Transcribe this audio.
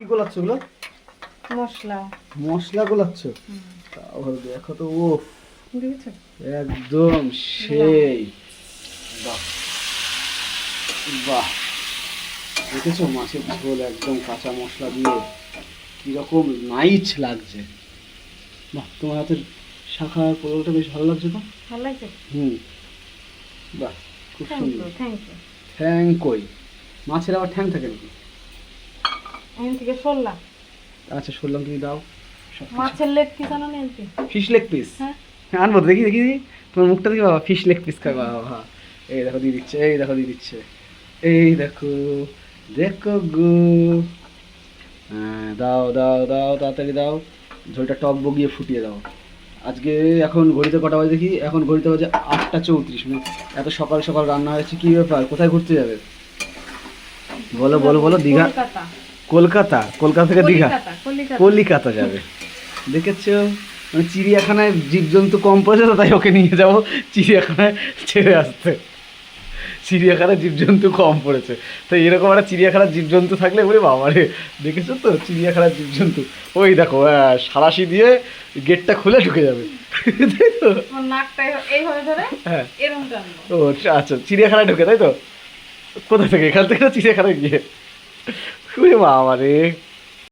কি গোলাচ্ছ ওগুলো? মশলা। মশলা গোলাচ্ছ? তাহলে দেখো তো ও একদম সেই। বাহ। বাহ। দেখেছ মাছের ঝোল একদম কাঁচা মশলা দিয়ে? কীরকম নাইচ লাগছে। বাহ তোমার হাতের শাখা পোলাওটা বেশ ভালো লাগছে তো? ভালো লাগছে? হুম। বাহ খুব থ্যাংক সুন্দর। ইউ থ্যাংক ইউ ঠ্যাং কই মাছের আবার ঠ্যাং থাকে নাকি? এখান থেকে সরলাম। আচ্ছা শুনলাম তুমি দাও। মাছের লেগ পিস আনো নি ফিশ লেগ পিস হ্যাঁ। আনব দেখি দেখি দেখি। তোমার মুখটা দেখি বাবা ফিশ লেগ পিস খাই বাবা হ্যাঁ। এই দেখো দিয়ে দিচ্ছে এই দেখো দিয়ে দিচ্ছে। এই দেখো দেখো গো। হ্যাঁ দাও দাও দাও তাড়াতাড়ি দাও। ঝোলটা টক বগিয়ে ফুটিয়ে দাও। আজকে এখন ঘড়িতে কটা বাজে দেখি? এখন ঘড়িতে বাজে আটটা চৌত্রিশ মানে এত সকাল সকাল রান্না হয়েছে কি ব্যাপার? কোথায় ঘুরতে যাবে? বলো বলো বলো দীঘা কলকাতা কলকাতা থেকে দীঘা। কলিকাতা যাবে। দেখেছ? মানে চিড়িয়াখানায় জীবজন্তু কম পড়েছে তো তাই ওকে নিয়ে যাব। চিড়িয়াখানায় ছেড়ে আসতে। চিড়িয়াখানায় জীবজন্তু কম পড়েছে। তো এরকম একটা চিড়িয়াখানার জীবজন্তু থাকলে বলে বাবারে দেখেছ তো? চিড়িয়াখানার জীবজন্তু। ওই দেখো সারাশি দিয়ে গেটটা খুলে ঢুকে যাবে। তাই তো? হ্যাঁ ও আচ্ছা চিড়িয়াখানায় ঢুকে তাই তো? কোথা থেকে? এখান থেকে চিড়িয়াখানায় গিয়ে? Who am